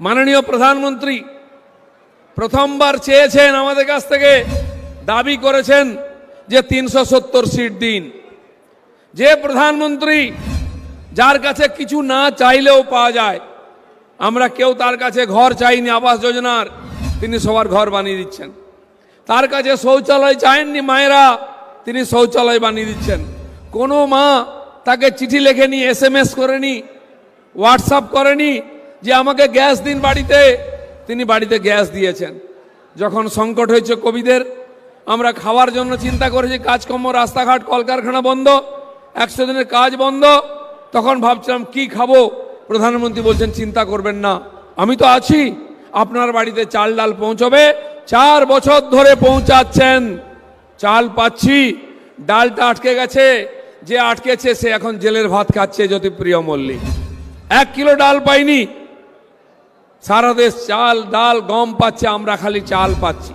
মাননীয় প্রধানমন্ত্রী প্রথমবার চেয়েছেন আমাদের কাছ থেকে দাবি করেছেন যে তিনশো সত্তর সিট দিন। যে প্রধানমন্ত্রী যার কাছে কিছু না চাইলেও পাওয়া যায়, আমরা কেউ তার কাছে ঘর চাইনি, আবাস যোজনার, তিনি সবার ঘর বানিয়ে দিচ্ছেন। তার কাছে শৌচালয় চাইননি মায়েরা, তিনি শৌচালয় বানিয়ে দিচ্ছেন। কোনো মা তাকে চিঠি লেখেনি এস এম এস করেনি, হোয়াটসঅ্যাপ করেনি যে আমাকে গ্যাস দিন বাড়িতে, তিনি বাড়িতে গ্যাস দিয়েছেন। যখন সংকট হয়েছে কবিদের, আমরা খাওয়ার জন্য চিন্তা করেছি কাজকর্ম, রাস্তাঘাট, কলকারখানা বন্ধ, একশো দিনের কাজ বন্ধ, তখন ভাবছিলাম কি খাব? প্রধানমন্ত্রী বলছেন, চিন্তা করবেন না, আমি তো আছি, আপনার বাড়িতে চাল ডাল পৌঁছবে, চার বছর ধরে পৌঁছাচ্ছেন, চাল পাচ্ছি, ডালটা আটকে গেছে, যে আটকেছে সে এখন জেলের ভাত খাচ্ছে, জ্যোতিপ্রিয় মল্লিক। এক কিলো ডাল পাইনি সারা দেশ চাল, ডাল, গম পাচ্ছে, আমরা খালি চাল পাচ্ছি।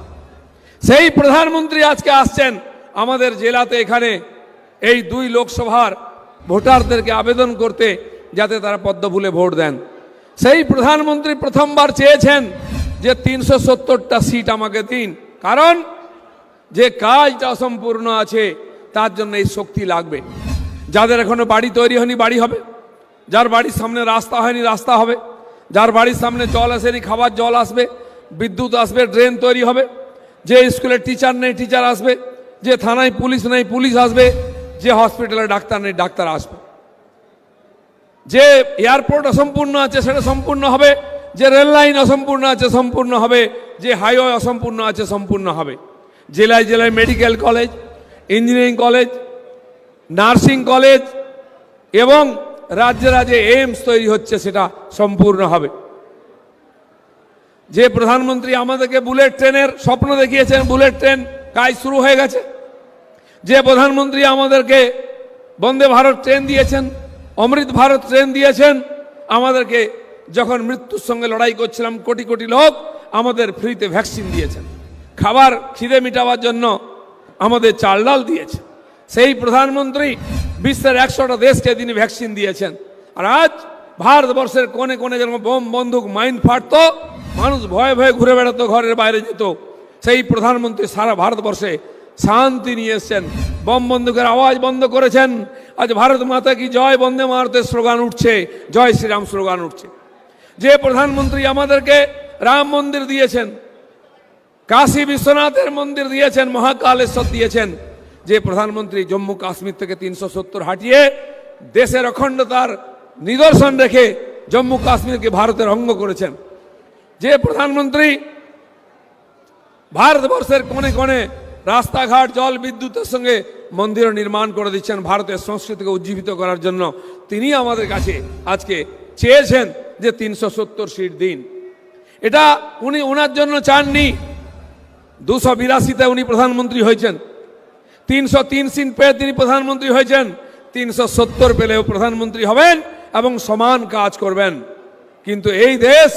সেই প্রধানমন্ত্রী আজকে আসছেন আমাদের জেলাতে এখানে। এই দুই লোকসভার ভোটারদেরকে আবেদন করতে যাতে তারা পদ্মফুলে ভোট দেন। সেই প্রধানমন্ত্রী প্রথমবার চেয়েছেন যে তিনশো সত্তরটা সিট আমাকে দিন। কারণ যে কাজটা অসম্পূর্ণ আছে, তার জন্য এই শক্তি লাগবে। যাদের এখনও বাড়ি তৈরি হয়নি, বাড়ি হবে। যার বাড়ির সামনে রাস্তা হয়নি, রাস্তা হবে। যার বাড়ির সামনে জল আসেনি খাবার জল আসবে, বিদ্যুৎ আসবে, ড্রেন তৈরি হবে। যে স্কুলে টিচার নেই টিচার আসবে। যে থানায় পুলিশ নেই, পুলিশ আসবে। যে হসপিটালে ডাক্তার নেই, ডাক্তার আসবে। যে এয়ারপোর্ট অসম্পূর্ণ আছে, সেটা সম্পূর্ণ হবে। যে রেল লাইন অসম্পূর্ণ আছে, সম্পূর্ণ হবে। যে হাইওয়ে অসম্পূর্ণ আছে, সম্পূর্ণ হবে। জেলায় জেলায় medical college engineering college nursing college এবং রাজ্যে রাজ্যে এইমস তৈরি হচ্ছে, সেটা সম্পূর্ণ হবে। যে প্রধানমন্ত্রী আমাদেরকে বুলেট ট্রেনের স্বপ্ন দেখিয়েছেন, বুলেট ট্রেন কাজ শুরু হয়ে গেছে। যে প্রধানমন্ত্রী আমাদেরকে বন্দে ভারত ট্রেন দিয়েছেন, অমৃত ভারত ট্রেন দিয়েছেন, আমাদেরকে যখন মৃত্যুর সঙ্গে লড়াই করছিলাম, কোটি কোটি লোক আমাদের ফ্রিতে ভ্যাকসিন দিয়েছেন। খাবার খিদে মেটাবার জন্য আমাদের চাল ডাল দিয়েছে। সেই প্রধানমন্ত্রী বিশ্বের একশোটা দেশকে তিনি ভ্যাকসিন দিয়েছেন। আর আজ ভারতবর্ষের কোণে কোণে যেরকম বোম, বন্দুক, মাইন ফাটতো, মানুষ ভয়ে ভয়ে ঘুরে বেড়াতো, ঘরের বাইরে যেত। সেই প্রধানমন্ত্রী সারা ভারতবর্ষে শান্তি নিয়ে এসছেন। বম বন্দুকের আওয়াজ বন্ধ করেছেন। আজ ভারত মাতা কি জয়, বন্দে ভারতের স্লোগান উঠছে। জয় শ্রীরাম স্লোগান উঠছে। যে প্রধানমন্ত্রী আমাদেরকে রাম মন্দির দিয়েছেন, কাশী বিশ্বনাথের মন্দির দিয়েছেন, মহাকালেশ্বর দিয়েছেন যে প্রধানমন্ত্রী জম্মু কাশ্মীর থেকে তিনশো সত্তর হাঁটিয়ে দেশের অখণ্ডতার নিদর্শন রেখে জম্মু কাশ্মীরকে ভারতের অঙ্গ করেছেন। যে প্রধানমন্ত্রী ভারতবর্ষের কোণে কোণে রাস্তাঘাট, জল, বিদ্যুতের সঙ্গে মন্দির নির্মাণ করে দিচ্ছেন ভারতের সংস্কৃতিকে উজ্জীবিত করার জন্য। তিনি আমাদের কাছে আজকে চেয়েছেন যে তিনশো সত্তর সিট দিন। এটা উনি ওনার জন্য চাননি। দুশো বিরাশিতে উনি প্রধানমন্ত্রী হয়েছেন। তিনশো তিন সিট পেয়ে তিনি প্রধানমন্ত্রী হয়েছেন। তিনশো সত্তর পেলেও প্রধানমন্ত্রী হবেন এবং সমান কাজ করবেন। কিন্তু এই দেশ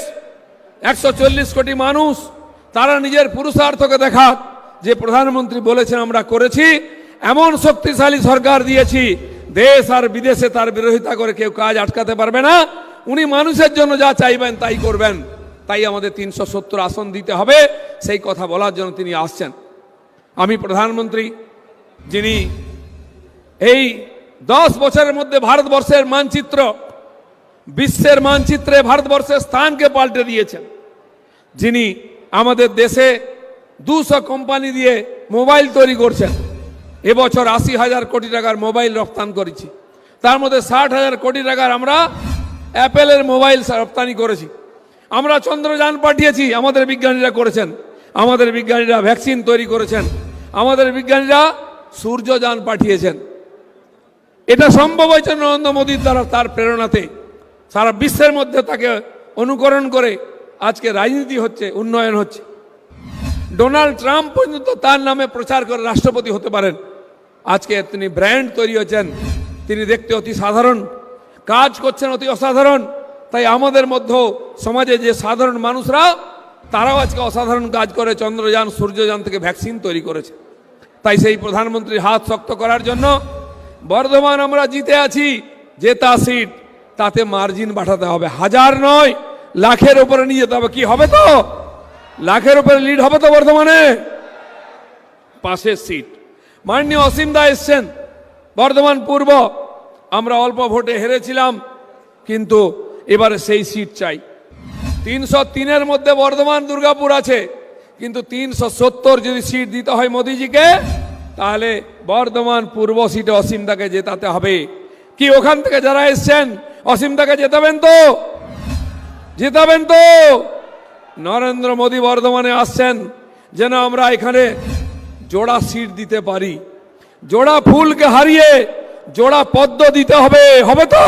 একশো চল্লিশ কোটি মানুষ, তারা নিজের পুরুষার্থকে দেখা, যে প্রধানমন্ত্রী বলেছেন আমরা করেছি, এমন শক্তিশালী সরকার দিয়েছি, দেশ আর বিদেশে তার বিরোধিতা করে কেউ কাজ আটকাতে পারবে না। উনি মানুষের জন্য যা চাইবেন তাই করবেন। তাই আমাদের তিনশো সত্তর আসন দিতে হবে। সেই কথা বলার জন্য তিনি আসছেন। আমি প্রধানমন্ত্রী যিনি এই দশ বছরের মধ্যে ভারতবর্ষের মানচিত্র, বিশ্বের মানচিত্রে ভারতবর্ষের স্থানকে পাল্টে দিয়েছেন। যিনি আমাদের দেশে দুশো কোম্পানি দিয়ে মোবাইল তৈরি করছেন। এবছর আশি হাজার কোটি টাকার মোবাইল রপ্তান করেছি। তার মধ্যে ষাট হাজার কোটি টাকার আমরা অ্যাপেলের মোবাইল রপ্তানি করেছি। আমরা চন্দ্রযান পাঠিয়েছি, আমাদের বিজ্ঞানীরা করেছেন। আমাদের বিজ্ঞানীরা ভ্যাকসিন তৈরি করেছেন। আমাদের বিজ্ঞানীরা সূর্যযান পাঠিয়েছেন। এটা সম্ভব হয়েছে নরেন্দ্র মোদীর দ্বারা তার প্রেরণাতে। সারা বিশ্বের মধ্যে তাকে অনুকরণ করে আজকে রাজনীতি হচ্ছে, উন্নয়ন হচ্ছে। ডোনাল্ড ট্রাম্প পর্যন্ত তার নামে প্রচার করে রাষ্ট্রপতি হতে পারেন। আজকে তিনি ব্র্যান্ড তৈরি হয়েছেন। তিনি দেখতে অতি সাধারণ, কাজ করছেন অতি অসাধারণ। তাই আমাদের মধ্যেও সমাজে যে সাধারণ মানুষরা, তারাও আজকে অসাধারণ কাজ করে চন্দ্রযান, সূর্যযান থেকে ভ্যাকসিন তৈরি করেছে। তাই সেই প্রধানমন্ত্রীর হাত শক্ত করার জন্য বর্ধমান আমরা জিতে আছি জেতা সিট, তাতে মার্জিন পাঠাতে হবে। হাজার নয়, লাখের উপরে নিয়ে যেতে হবে। কি হবে তো? লাখের উপরে লিড হবে তো বর্ধমানে? পাশের সিট। মাননীয় অসীম দা এসছেন, বর্ধমান পূর্ব। আমরা অল্প ভোটে হেরেছিলাম, কিন্তু এবারে সেই সিট চাই। তিনশো তিনের মধ্যে বর্ধমান দুর্গাপুর আছে। কিন্তু তিনশো সত্তর যদি সিট দিতে হয় মোদিজিকে, তাহলে বর্ধমান পূর্ব সিটে অসীমদাকে জেতাতে হবে। কি, ওখান থেকে যারা এসছেন, অসীমদাকে জেতাবেন তো? জেতাবেন তো? নরেন্দ্র মোদী বর্ধমানে আসছেন, যেন আমরা এখানে জোড়া সিট দিতে পারি। জোড়া ফুলকে হারিয়ে জোড়া পদ্ম দিতে হবে হবে তো?